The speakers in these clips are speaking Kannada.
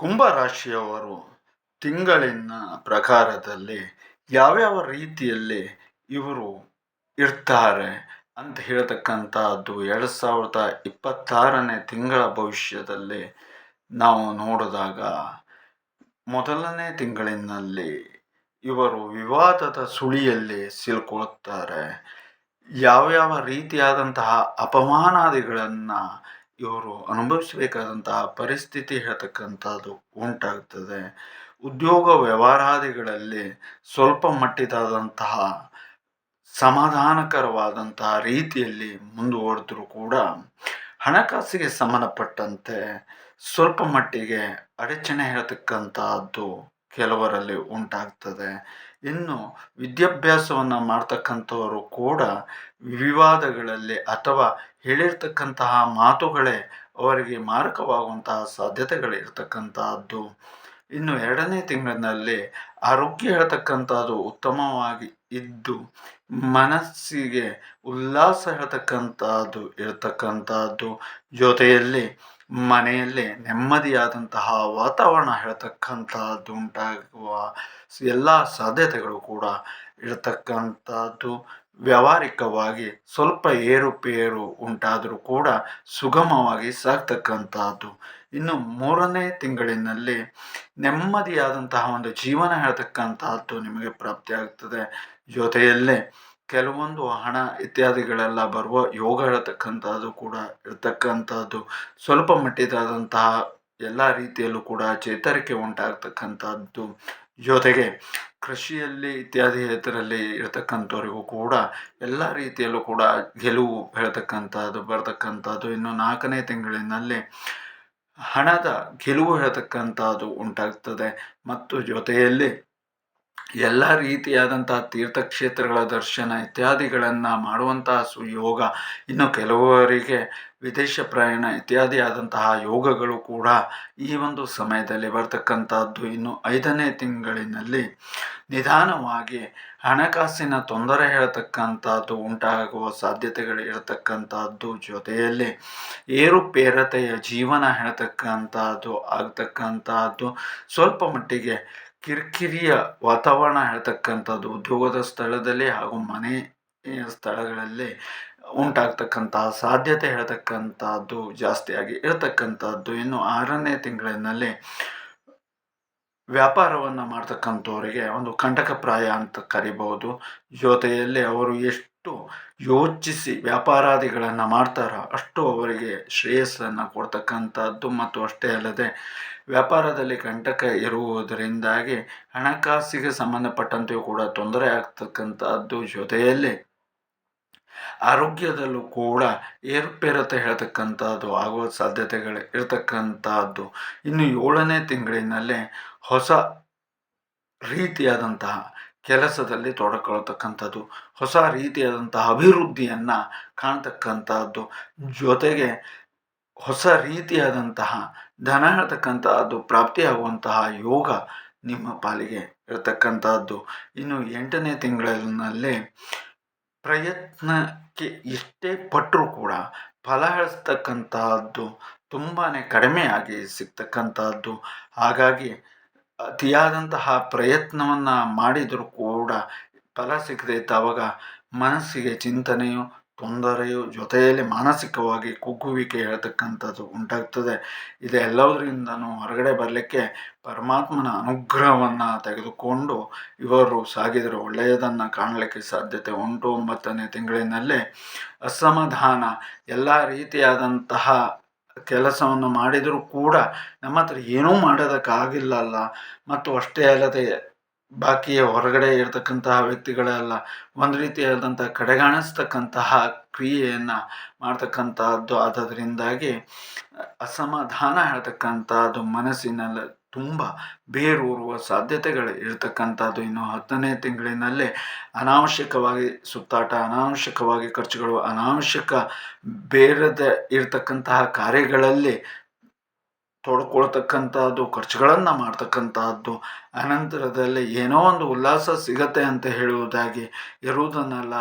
ಕುಂಭರಾಶಿಯವರು ತಿಂಗಳಿನ ಪ್ರಕಾರದಲ್ಲಿ ಯಾವ್ಯಾವ ರೀತಿಯಲ್ಲಿ ಇವರು ಇರ್ತಾರೆ ಅಂತ ಹೇಳ್ತಕ್ಕಂಥದ್ದು ಎರಡು ಸಾವಿರದ ಇಪ್ಪತ್ತಾರನೇ ತಿಂಗಳ ಭವಿಷ್ಯದಲ್ಲಿ ನಾವು ನೋಡಿದಾಗ ಮೊದಲನೇ ತಿಂಗಳಿನಲ್ಲಿ ಇವರು ವಿವಾದದ ಸುಳಿಯಲ್ಲಿ ಸಿಲುಕೊಳ್ಳುತ್ತಾರೆ ಯಾವ್ಯಾವ ರೀತಿಯಾದಂತಹ ಅಪಮಾನಾದಿಗಳನ್ನು ಇವರು ಅನುಭವಿಸಬೇಕಾದಂತಹ ಪರಿಸ್ಥಿತಿ ಹೇಳ್ತಕ್ಕಂಥದ್ದು ಉಂಟಾಗ್ತದೆ. ಉದ್ಯೋಗ ವ್ಯವಹಾರಾದಿಗಳಲ್ಲಿ ಸ್ವಲ್ಪ ಮಟ್ಟಿದಾದಂತಹ ಸಮಾಧಾನಕರವಾದಂತಹ ರೀತಿಯಲ್ಲಿ ಮುಂದುವರೆದ್ರೂ ಕೂಡ ಹಣಕಾಸಿಗೆ ಸಂಬಂಧಪಟ್ಟಂತೆ ಸ್ವಲ್ಪ ಮಟ್ಟಿಗೆ ಅಡಚಣೆ ಹೇಳ್ತಕ್ಕಂಥದ್ದು ಕೆಲವರಲ್ಲಿ ಉಂಟಾಗ್ತದೆ. ಇನ್ನು ವಿದ್ಯಾಭ್ಯಾಸವನ್ನು ಮಾಡ್ತಕ್ಕಂಥವರು ಕೂಡ ವಿವಾದಗಳಲ್ಲಿ ಅಥವಾ ಹೇಳಿರ್ತಕ್ಕಂತಹ ಮಾತುಗಳೇ ಅವರಿಗೆ ಮಾರಕವಾಗುವಂತಹ ಸಾಧ್ಯತೆಗಳಿರ್ತಕ್ಕಂತಹದ್ದು ಇನ್ನು ಎರಡನೇ ತಿಂಗಳಿನಲ್ಲಿ ಆರೋಗ್ಯ ಹೇಳ್ತಕ್ಕಂಥದ್ದು ಉತ್ತಮವಾಗಿ ಇದ್ದು ಮನಸ್ಸಿಗೆ ಉಲ್ಲಾಸ ಹೇಳ್ತಕ್ಕಂಥದ್ದು ಇರ್ತಕ್ಕಂಥದ್ದು. ಜೊತೆಯಲ್ಲಿ ಮನೆಯಲ್ಲಿ ನೆಮ್ಮದಿಯಾದಂತಹ ವಾತಾವರಣ ಹೇಳ್ತಕ್ಕಂಥದ್ದು ಉಂಟಾಗುವ ಎಲ್ಲ ಸಾಧ್ಯತೆಗಳು ಕೂಡ ಇರತಕ್ಕಂಥದ್ದು. ವ್ಯಾವಹಾರಿಕವಾಗಿ ಸ್ವಲ್ಪ ಏರುಪೇರು ಉಂಟಾದರೂ ಕೂಡ ಸುಗಮವಾಗಿ ಸಾಗ್ತಕ್ಕಂಥದ್ದು. ಇನ್ನು ಮೂರನೇ ತಿಂಗಳಿನಲ್ಲಿ ನೆಮ್ಮದಿಯಾದಂತಹ ಒಂದು ಜೀವನ ಹೇಳ್ತಕ್ಕಂಥದ್ದು ನಿಮಗೆ ಪ್ರಾಪ್ತಿಯಾಗ್ತದೆ. ಜೊತೆಯಲ್ಲೇ ಕೆಲವೊಂದು ಹಣ ಇತ್ಯಾದಿಗಳೆಲ್ಲ ಬರುವ ಯೋಗ ಹೇಳ್ತಕ್ಕಂಥದ್ದು ಕೂಡ ಇರ್ತಕ್ಕಂಥದ್ದು. ಸ್ವಲ್ಪ ಮಟ್ಟಿದಾದಂತಹ ಎಲ್ಲ ರೀತಿಯಲ್ಲೂ ಕೂಡ ಚೇತರಿಕೆ ಉಂಟಾಗ್ತಕ್ಕಂಥದ್ದು. ಜೊತೆಗೆ ಕೃಷಿಯಲ್ಲಿ ಇತ್ಯಾದಿ ಇದರಲ್ಲಿ ಇರತಕ್ಕಂಥವ್ರಿಗೂ ಕೂಡ ಎಲ್ಲ ರೀತಿಯಲ್ಲೂ ಕೂಡ ಗೆಲುವು ಹೇಳ್ತಕ್ಕಂಥದ್ದು, ಬರ್ತಕ್ಕಂಥದ್ದು. ಇನ್ನು ನಾಲ್ಕನೇ ತಿಂಗಳಿನಲ್ಲಿ ಹಣದ ಗೆಲುವು ಹೇಳ್ತಕ್ಕಂಥದ್ದು ಉಂಟಾಗ್ತದೆ. ಮತ್ತು ಜೊತೆಯಲ್ಲಿ ಎಲ್ಲ ರೀತಿಯಾದಂತಹ ತೀರ್ಥಕ್ಷೇತ್ರಗಳ ದರ್ಶನ, ಇತ್ಯಾದಿಗಳನ್ನು ಮಾಡುವಂತಹ ಸುಯೋಗ ಇನ್ನು ಕೆಲವರಿಗೆ ವಿದೇಶ ಪ್ರಯಾಣ ಇತ್ಯಾದಿ ಆದಂತಹ ಯೋಗಗಳು ಕೂಡ ಈ ಒಂದು ಸಮಯದಲ್ಲಿ ಬರ್ತಕ್ಕಂಥದ್ದು ಇನ್ನು ಐದನೇ ತಿಂಗಳಿನಲ್ಲಿ ನಿಧಾನವಾಗಿ ಹಣಕಾಸಿನ ತೊಂದರೆ ಹೇಳ್ತಕ್ಕಂಥದ್ದು ಉಂಟಾಗುವ ಸಾಧ್ಯತೆಗಳು ಇರತಕ್ಕಂಥದ್ದು ಜೊತೆಯಲ್ಲಿ ಏರುಪೇರತೆಯ ಜೀವನ ಹೇಳ್ತಕ್ಕಂಥದ್ದು ಆಗ್ತಕ್ಕಂಥದ್ದು ಸ್ವಲ್ಪ ಮಟ್ಟಿಗೆ ಕಿರಿಕಿರಿಯ ವಾತಾವರಣ ಹೇಳ್ತಕ್ಕಂಥದ್ದು ಉದ್ಯೋಗದ ಸ್ಥಳದಲ್ಲಿ ಹಾಗೂ ಮನೆ ಸ್ಥಳಗಳಲ್ಲಿ ಉಂಟಾಗ್ತಕ್ಕಂತಹ ಸಾಧ್ಯತೆ ಹೇಳ್ತಕ್ಕಂಥದ್ದು ಜಾಸ್ತಿಯಾಗಿ ಇರತಕ್ಕಂಥದ್ದು. ಇನ್ನು ಆರನೇ ತಿಂಗಳಿನಲ್ಲಿ ವ್ಯಾಪಾರವನ್ನು ಮಾಡ್ತಕ್ಕಂಥವರಿಗೆ ಒಂದು ಕಂಟಕಪ್ರಾಯ ಅಂತ ಕರಿಬಹುದು. ಜೊತೆಯಲ್ಲಿ ಅವರು ಎಷ್ಟು ಯೋಚಿಸಿ ವ್ಯಾಪಾರಾದಿಗಳನ್ನು ಮಾಡ್ತಾರೋ ಅಷ್ಟು ಅವರಿಗೆ ಶ್ರೇಯಸ್ಸನ್ನು ಕೊಡ್ತಕ್ಕಂಥದ್ದು. ಮತ್ತು ಅಷ್ಟೇ ಅಲ್ಲದೆ ವ್ಯಾಪಾರದಲ್ಲಿ ಕಂಟಕ ಇರುವುದರಿಂದಾಗಿ ಹಣಕಾಸಿಗೆ ಸಂಬಂಧಪಟ್ಟಂತೆಯೂ ಕೂಡ ತೊಂದರೆ ಆಗ್ತಕ್ಕಂಥದ್ದು. ಜೊತೆಯಲ್ಲಿ ಆರೋಗ್ಯದಲ್ಲೂ ಕೂಡ ಏರುಪೇರತೆ ಹೇಳ್ತಕ್ಕಂಥದ್ದು ಆಗುವ ಸಾಧ್ಯತೆಗಳು ಇರತಕ್ಕಂಥದ್ದು. ಇನ್ನು ಏಳನೇ ತಿಂಗಳಿನಲ್ಲಿ ಹೊಸ ರೀತಿಯಾದಂತಹ ಕೆಲಸದಲ್ಲಿ ತೊಡಕೊಳ್ತಕ್ಕಂಥದ್ದು, ಹೊಸ ರೀತಿಯಾದಂತಹ ಅಭಿವೃದ್ಧಿಯನ್ನು ಕಾಣ್ತಕ್ಕಂಥದ್ದು, ಜೊತೆಗೆ ಹೊಸ ರೀತಿಯಾದಂತಹ ಧನ ಹೇಳ್ತಕ್ಕಂಥದ್ದು ಪ್ರಾಪ್ತಿಯಾಗುವಂತಹ ಯೋಗ ನಿಮ್ಮ ಪಾಲಿಗೆ ಇರತಕ್ಕಂಥದ್ದು. ಇನ್ನು ಎಂಟನೇ ತಿಂಗಳಿನಲ್ಲಿ ಪ್ರಯತ್ನಕ್ಕೆ ಎಷ್ಟೇ ಪಟ್ಟರೂ ಕೂಡ ಫಲ ಹೇಳಿಸ್ತಕ್ಕಂತಹದ್ದು ತುಂಬಾ ಕಡಿಮೆಯಾಗಿ ಸಿಗ್ತಕ್ಕಂಥದ್ದು ಹಾಗಾಗಿ ಅತಿಯಾದಂತಹ ಪ್ರಯತ್ನವನ್ನು ಮಾಡಿದರೂ ಕೂಡ ಫಲ ಸಿಗದೆ ಇದ್ದಾವಾಗ ಮನಸ್ಸಿಗೆ ಚಿಂತನೆಯು ತೊಂದರೆಯು ಜೊತೆಯಲ್ಲಿ ಮಾನಸಿಕವಾಗಿ ಕುಗ್ಗುವಿಕೆ ಹೇಳ್ತಕ್ಕಂಥದ್ದು ಉಂಟಾಗ್ತದೆ. ಇದೆಲ್ಲದರಿಂದನೂ ಹೊರಗಡೆ ಬರಲಿಕ್ಕೆ ಪರಮಾತ್ಮನ ಅನುಗ್ರಹವನ್ನು ತೆಗೆದುಕೊಂಡು ಇವರು ಸಾಗಿದರೆ ಒಳ್ಳೆಯದನ್ನು ಕಾಣಲಿಕ್ಕೆ ಸಾಧ್ಯತೆ ಉಂಟು. ಒಂಬತ್ತನೇ ತಿಂಗಳಿನಲ್ಲೇ ಅಸಮಾಧಾನ, ಎಲ್ಲ ರೀತಿಯಾದಂತಹ ಕೆಲಸವನ್ನು ಮಾಡಿದರೂ ಕೂಡ ನಮ್ಮ ಹತ್ರ ಏನೂ ಮಾಡೋದಕ್ಕಾಗಿಲ್ಲಲ್ಲ ಮತ್ತು ಅಷ್ಟೇ ಅಲ್ಲದೆ ಬಾಕಿ ಹೊರಗಡೆ ಇರತಕ್ಕಂತಹ ವ್ಯಕ್ತಿಗಳೆಲ್ಲ ಒಂದು ರೀತಿಯಾದಂಥ ಕಡೆಗಾಣಿಸ್ತಕ್ಕಂತಹ ಕ್ರಿಯೆಯನ್ನು ಮಾಡ್ತಕ್ಕಂತಹದ್ದು ಆದ್ದರಿಂದಾಗಿ ಅಸಮಾಧಾನ ಹೇಳ್ತಕ್ಕಂಥದ್ದು ಮನಸ್ಸಿನಲ್ಲಿ ತುಂಬ ಬೇರೂರುವ ಸಾಧ್ಯತೆಗಳು ಇರತಕ್ಕಂಥದ್ದು ಇನ್ನು ಹತ್ತನೇ ತಿಂಗಳಿನಲ್ಲಿ ಅನಾವಶ್ಯಕವಾಗಿ ಸುತ್ತಾಟ, ಅನಾವಶ್ಯಕವಾಗಿ ಖರ್ಚುಗಳು, ಅನಾವಶ್ಯಕ ಬೇರದ ಇರತಕ್ಕಂತಹ ಕಾರ್ಯಗಳಲ್ಲಿ ತೊಡ್ಕೊಳ್ತಕ್ಕಂಥದ್ದು, ಖರ್ಚುಗಳನ್ನು ಮಾಡ್ತಕ್ಕಂತಹದ್ದು ಅನಂತರದಲ್ಲಿ ಏನೋ ಒಂದು ಉಲ್ಲಾಸ ಸಿಗತ್ತೆ ಅಂತ ಹೇಳುವುದಾಗಿ ಇರುವುದನ್ನೆಲ್ಲ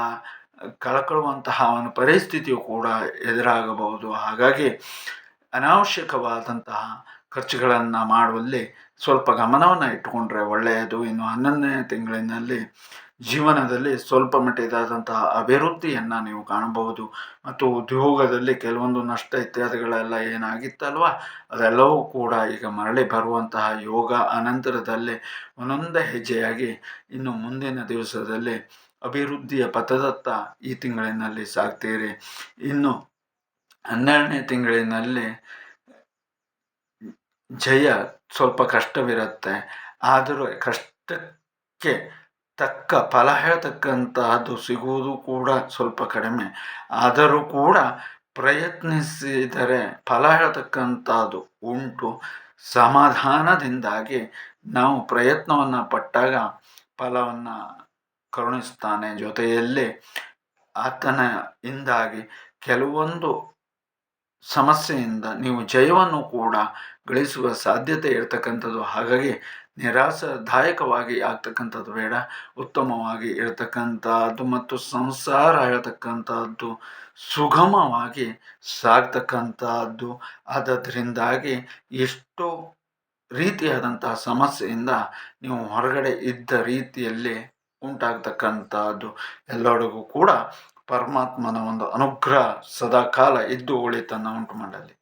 ಕಳ್ಕೊಳ್ಳುವಂತಹ ಒಂದು ಪರಿಸ್ಥಿತಿಯು ಕೂಡ ಎದುರಾಗಬಹುದು. ಹಾಗಾಗಿ ಅನಾವಶ್ಯಕವಾದಂತಹ ಖರ್ಚುಗಳನ್ನು ಮಾಡುವಲ್ಲಿ ಸ್ವಲ್ಪ ಗಮನವನ್ನು ಇಟ್ಟುಕೊಂಡ್ರೆ ಒಳ್ಳೆಯದು. ಇನ್ನು ಹನ್ನೊಂದನೇ ತಿಂಗಳಿನಲ್ಲಿ ಜೀವನದಲ್ಲಿ ಸ್ವಲ್ಪ ಮಟ್ಟಿದಾದಂತಹ ಅಭಿವೃದ್ಧಿಯನ್ನು ನೀವು ಕಾಣಬಹುದು. ಮತ್ತು ಉದ್ಯೋಗದಲ್ಲಿ ಕೆಲವೊಂದು ನಷ್ಟ ಇತ್ಯಾದಿಗಳೆಲ್ಲ ಏನಾಗಿತ್ತಲ್ವ? ಅದೆಲ್ಲವೂ ಕೂಡ ಈಗ ಮರಳಿ ಬರುವಂತಹ ಯೋಗ ಅನಂತರದಲ್ಲಿ ಒಂದೊಂದೇ ಹೆಜ್ಜೆಯಾಗಿ ಇನ್ನು ಮುಂದಿನ ದಿವಸದಲ್ಲಿ ಅಭಿವೃದ್ಧಿಯ ಪಥದತ್ತ ಈ ತಿಂಗಳಿನಲ್ಲಿ ಸಾಗ್ತೀರಿ. ಇನ್ನು ಹನ್ನೆರಡನೇ ತಿಂಗಳಿನಲ್ಲಿ ಜಯ ಸ್ವಲ್ಪ ಕಷ್ಟವಿರುತ್ತೆ. ಆದರೂ ಕಷ್ಟಕ್ಕೆ ತಕ್ಕ ಫಲ ಹೇಳ್ತಕ್ಕಂತಹದ್ದು ಸಿಗುವುದು ಕೂಡ ಸ್ವಲ್ಪ ಕಡಿಮೆ. ಆದರೂ ಕೂಡ ಪ್ರಯತ್ನಿಸಿದರೆ ಫಲ ಹೇಳ್ತಕ್ಕಂಥದ್ದು ಉಂಟು. ಸಮಾಧಾನದಿಂದಾಗಿ ನಾವು ಪ್ರಯತ್ನವನ್ನು ಪಟ್ಟಾಗ ಫಲವನ್ನು ಕರುಣಿಸ್ತಾನೆ. ಜೊತೆಯಲ್ಲಿ ಆತನ ಇಂದಾಗಿ ಕೆಲವೊಂದು ಸಮಸ್ಯೆಯಿಂದ ನೀವು ಜಯವನ್ನು ಕೂಡ ಗಳಿಸುವ ಸಾಧ್ಯತೆ ಇರತಕ್ಕಂಥದ್ದು. ಹಾಗಾಗಿ ನಿರಾಶಾದಾಯಕವಾಗಿ ಆಗ್ತಕ್ಕಂಥದ್ದು ಬೇಡ. ಉತ್ತಮವಾಗಿ ಇರತಕ್ಕಂಥದ್ದು ಮತ್ತು ಸಂಸಾರ ಹೇಳ್ತಕ್ಕಂಥದ್ದು ಸುಗಮವಾಗಿ ಸಾಗ್ತಕ್ಕಂಥದ್ದು. ಅದರಿಂದಾಗಿ ಎಷ್ಟೋ ರೀತಿಯಾದಂತಹ ಸಮಸ್ಯೆಯಿಂದ ನೀವು ಹೊರಗಡೆ ಇದ್ದ ರೀತಿಯಲ್ಲಿ ಉಂಟಾಗ್ತಕ್ಕಂಥದ್ದು. ಎಲ್ಲರಿಗೂ ಕೂಡ ಪರಮಾತ್ಮನ ಒಂದು ಅನುಗ್ರಹ ಸದಾಕಾಲ ಇದ್ದು ಉಳಿತನ್ನು ಉಂಟು ಮಾಡಲಿ.